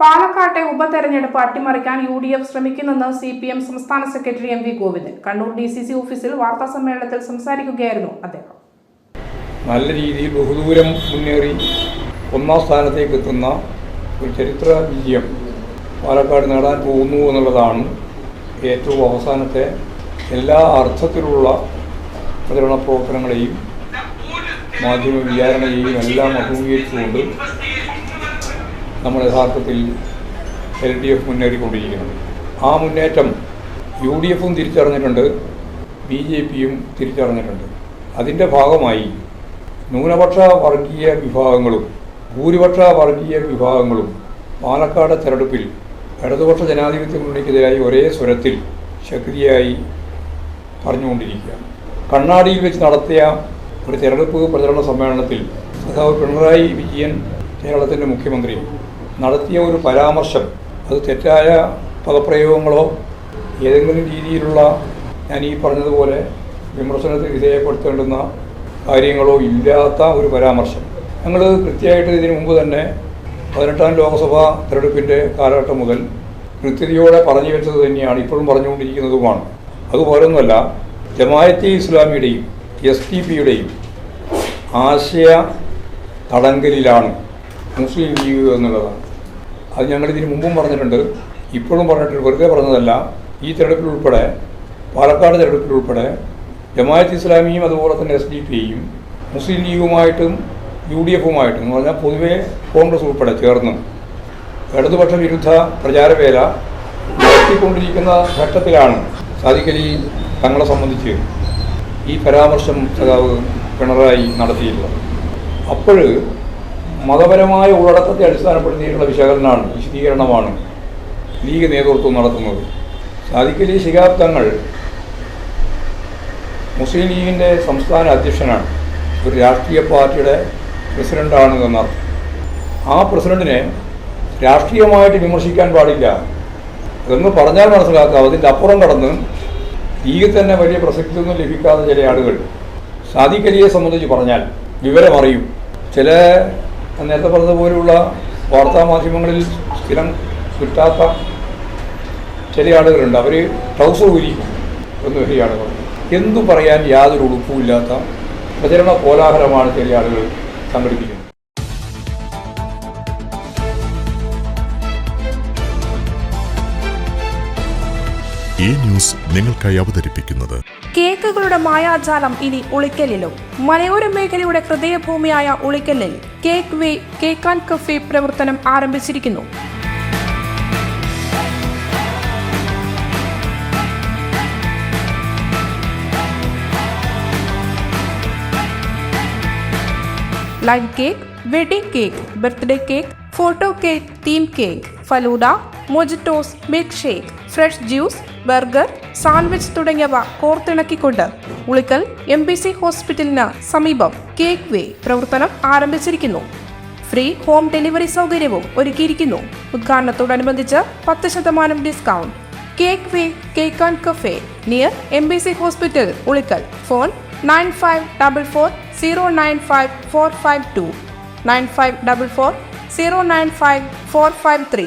പാലക്കാട്ടെ ഉപതെരഞ്ഞെടുപ്പ് അട്ടിമറിക്കാൻ യു ഡി എഫ് ശ്രമിക്കുന്നെന്ന് സി പി എം സംസ്ഥാന secretary M V Govindan. Kannur D C C ഓഫീസിൽ വാർത്താ സമ്മേളനത്തിൽ സംസാരിക്കുകയായിരുന്നു അദ്ദേഹം. നല്ല രീതിയിൽ ബഹുദൂരം മുന്നേറി ഒന്നാം സ്ഥാനത്തേക്ക് എത്തുന്ന ഒരു ചരിത്ര വിജയം പാലക്കാട് നേടാൻ പോകുന്നു എന്നുള്ളതാണ് ഏറ്റവും അവസാനത്തെ എല്ലാ അർത്ഥത്തിലുള്ള പ്രചരണ പ്രവർത്തനങ്ങളെയും മാധ്യമ വിചാരണയെയും എല്ലാം അഭിമുഖീകരിച്ചുകൊണ്ട് നമ്മൾ യഥാർത്ഥത്തിൽ എൽ ഡി എഫ് മുന്നേറിക്കൊണ്ടിരിക്കുന്നത് ആ മുന്നേറ്റം യു ഡി എഫും തിരിച്ചറിഞ്ഞിട്ടുണ്ട് ബി ജെ പിയും തിരിച്ചറിഞ്ഞിട്ടുണ്ട്. അതിന്റെ ഭാഗമായി ന്യൂനപക്ഷ വർഗീയ വിഭാഗങ്ങളും ഭൂരിപക്ഷ വർഗീയ വിഭാഗങ്ങളും പാലക്കാട് തെരഞ്ഞെടുപ്പിൽ ഇടതുപക്ഷ ജനാധിപത്യ മുന്നണിക്കെതിരായി ഒരേ സ്വരത്തിൽ ശക്തിയായി പറഞ്ഞുകൊണ്ടിരിക്കുകയാണ്. കണ്ണാടിയിൽ വെച്ച് നടത്തിയ ഒരു തെരഞ്ഞെടുപ്പ് പ്രചരണ സമ്മേളനത്തിൽ സഖാവ് പിണറായി വിജയൻ കേരളത്തിന്റെ മുഖ്യമന്ത്രി നടത്തിയ ഒരു പരാമർശം അത് തെറ്റായ പദപ്രയോഗങ്ങളോ ഏതെങ്കിലും രീതിയിലുള്ള ഞാൻ ഈ പറഞ്ഞതുപോലെ വിമർശനത്തിന് വിധേയപ്പെടുത്തേണ്ടുന്ന കാര്യങ്ങളോ ഇല്ലാത്ത ഒരു പരാമർശം. ഞങ്ങൾ കൃത്യമായിട്ട് ഇതിനു മുമ്പ് തന്നെ പതിനെട്ടാം ലോക്സഭാ തെരഞ്ഞെടുപ്പിന്റെ കാലഘട്ടം മുതൽ കൃത്യതയോടെ പറഞ്ഞു വെച്ചത് തന്നെയാണ് ഇപ്പോഴും പറഞ്ഞുകൊണ്ടിരിക്കുന്നതുമാണ്. അതുപോലൊന്നുമല്ല ജമായത്തെ ഇസ്ലാമിയുടെയും എസ് ടി പിയുടെയും ആശയ തടങ്കലിലാണ് മുസ്ലിം ലീഗ് എന്നുള്ളതാണ് അത് ഞങ്ങൾ ഇതിന് മുമ്പും പറഞ്ഞിട്ടുണ്ട്. ഇപ്പോഴും പറഞ്ഞിട്ടുണ്ട്. വെറുതെ പറഞ്ഞതല്ല. ഈ തെരഞ്ഞെടുപ്പിലുൾപ്പെടെ പാലക്കാട് തെരഞ്ഞെടുപ്പിലുൾപ്പെടെ ഉൾപ്പെടെ ഇസ്ലാമിയും അതുപോലെ തന്നെ എസ് ഡി പിയും മുസ്ലിം ലീഗുമായിട്ടും യു ഡി എഫുമായിട്ടും എന്ന് പറഞ്ഞാൽ പൊതുവേ കോൺഗ്രസ് ഉൾപ്പെടെ ചേർന്ന് ഇടതുപക്ഷ വിരുദ്ധ പ്രചാരവേല നടത്തിക്കൊണ്ടിരിക്കുന്ന ഘട്ടത്തിലാണ് സാധിക്കലി തങ്ങളെ സംബന്ധിച്ച് ഈ പരാമർശം സഖാവ് പിണറായി നടത്തിയിട്ടുള്ളത്. അപ്പോൾ മതപരമായ ഉള്ളടക്കത്തെ അടിസ്ഥാനപ്പെടുത്തിയിട്ടുള്ള വിശകലനമാണ് വിശദീകരണമാണ് ലീഗ് നേതൃത്വം നടത്തുന്നത്. സാദിഖലി ശിഹാബ് തങ്ങൾ മുസ്ലിം ലീഗിന്റെ സംസ്ഥാന അധ്യക്ഷനാണ്. ഒരു രാഷ്ട്രീയ പാർട്ടിയുടെ പ്രസിഡന്റാണ് എന്നർത്ഥം ആ പ്രസിഡന്റിനെ രാഷ്ട്രീയമായിട്ട് വിമർശിക്കാൻ പാടില്ല. എന്ന് പറഞ്ഞാൽ മനസ്സിലാക്കാം. അതിന്റെ അപ്പുറം കടന്ന് ലീഗ് തന്നെ വലിയ പ്രസക്തിയൊന്നും ലഭിക്കാത്ത ചില ആളുകൾ. സാദിഖലിയെ സംബന്ധിച്ച് പറഞ്ഞാൽ വിവരമറിയും. ചില നേരത്തെ പറഞ്ഞതുപോലുള്ള വാർത്താ മാധ്യമങ്ങളിൽ സ്ഥിരം കിട്ടാത്ത ചില ആളുകളുണ്ട്. അവർ ട്രൗസർ ഊരിക്കും എന്ന് വലിയ ആളുകൾ. എന്തു പറയാൻ യാതൊരു ഉടുപ്പുമില്ലാത്ത പ്രചരണ കോലാഹലമാണ് ചില ആളുകൾ സംഘടിപ്പിക്കുന്നത്. ഈ ന്യൂസ് നിങ്ങൾക്കായി അവതരിപ്പിക്കുന്നത്. കേക്കുകളുടെ മായാജാലം ഇനി ഉളിക്കലിലും മലയോര മേഖലയുടെ ഹൃദയഭൂമിയായ ഉളിക്കലിൽ cake way cake and cafe പ്രവർത്തനം ആരംഭിച്ചിരിക്കുന്നു. Live cake wedding cake birthday cake photo cake theme cake falooda mojitos milk shake fresh juice burger sandwich തുടങ്ങിയവ കോർത്തിണക്കിക്കൊണ്ട് ഉളിക്കൽ എം ബി സി ഹോസ്പിറ്റലിന് സമീപം കേക്ക് വേ പ്രവർത്തനം ആരംഭിച്ചിരിക്കുന്നു. ഫ്രീ ഹോം ഡെലിവറി സൗകര്യവും ഒരുക്കിയിരിക്കുന്നു. ഉദ്ഘാടനത്തോടനുബന്ധിച്ച് പത്ത് ശതമാനം discount. Cake way cake and cafe near M B C hospital Ulikkal. Phone nine five double four zero nine five four five two. Nine five double four zero nine five four five three.